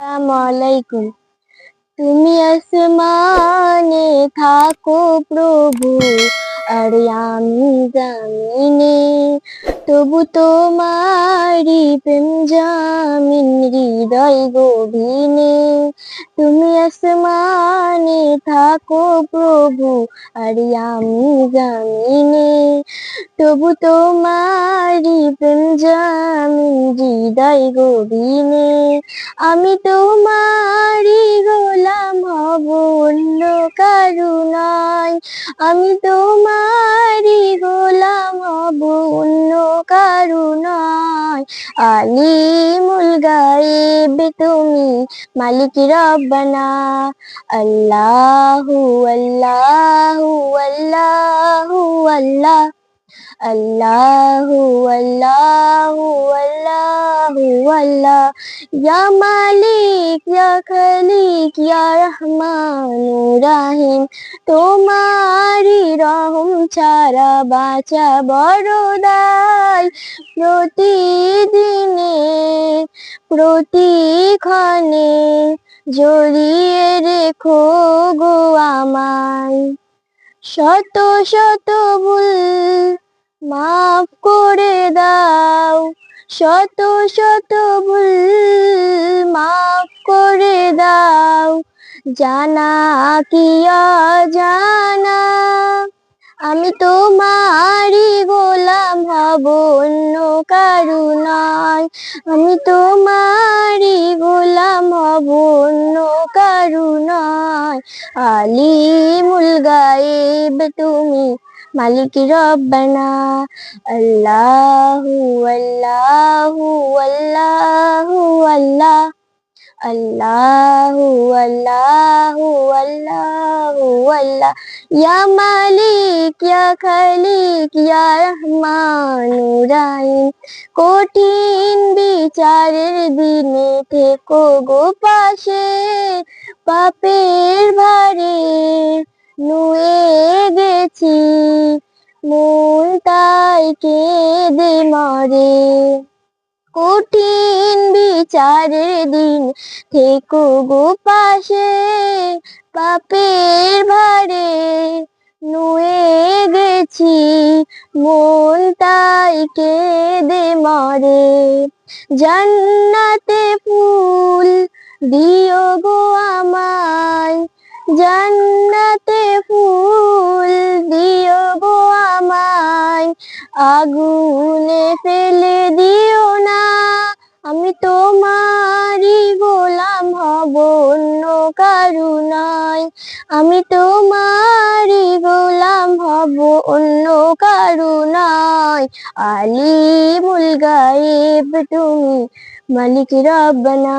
আসসালামালাইকুম তুমি আসমানে থাকো প্রভু, আর আমি জামিনে। তবু তোমারি প্রেম জামিন হৃদয় গভীনে। তুমি আসমানে থাকো প্রভু, আর আমি জামিনে। তবু তোমারি প্রেম জামিন হৃদয় গভীনে। আমি তোমারই গোলাম হব অন্য কারুনায় আমি তোমারই গোলাম হব অন্য কারুনায় আলিমুল গায়েব তুমি মালিক রব্বানা। আল্লাহু আল্লাহু আল্লাহু আল্লাহ। আল্লাহু আল্লাহু আল্লাহু আল্লাহ। ইয়া মালিক, ইয়া খালিক, ইয়া রহমান বাঁচা বড় দায় প্রতিদিনে, প্রতিক্ষণে জড়িয়ে রেখো গো আমায়। শত শত ভুল মাফ করে দাও। শত শত ভুল মাফ করে দাও। জানা কি জানা আমি তোমারই গোলাম হব, অন্য কারুনায় আমি তোমারই গোলাম হব, অন্য কারুনায় আলিমুল গায়েব তুমি মালিক রব্বানা আল্লাহু আল্লাহু আল্লাহু আল্লাহ আল্লাহু আল্লাহু আল্লাহু আল্লাহ ইয়া মালিক ইয়া খালিক ইয়া রহমান রাহিম কঠিন বিচারের দিনে থেকো গো পাশে, পাপের ভারে। নুয়ে গেছি মন তাই কেঁদে মরে। কঠিন বিচারের দিন থেকো গো পাশে, পাপের ভারে। নুয়ে গেছি মন তাই কেঁদে মরে। জান্নাতে ফুল দিও গো আমায় জান্নাতে ফুল দিও গো আমায়, আগুনে ফেলে দিও না। আমি তোমারই গোলাম হব, অন্য কারুনায় আমি তোমারই গোলাম হব, অন্য কারুনায় আলিমুল গায়েব তুমি মালিক রব্বানা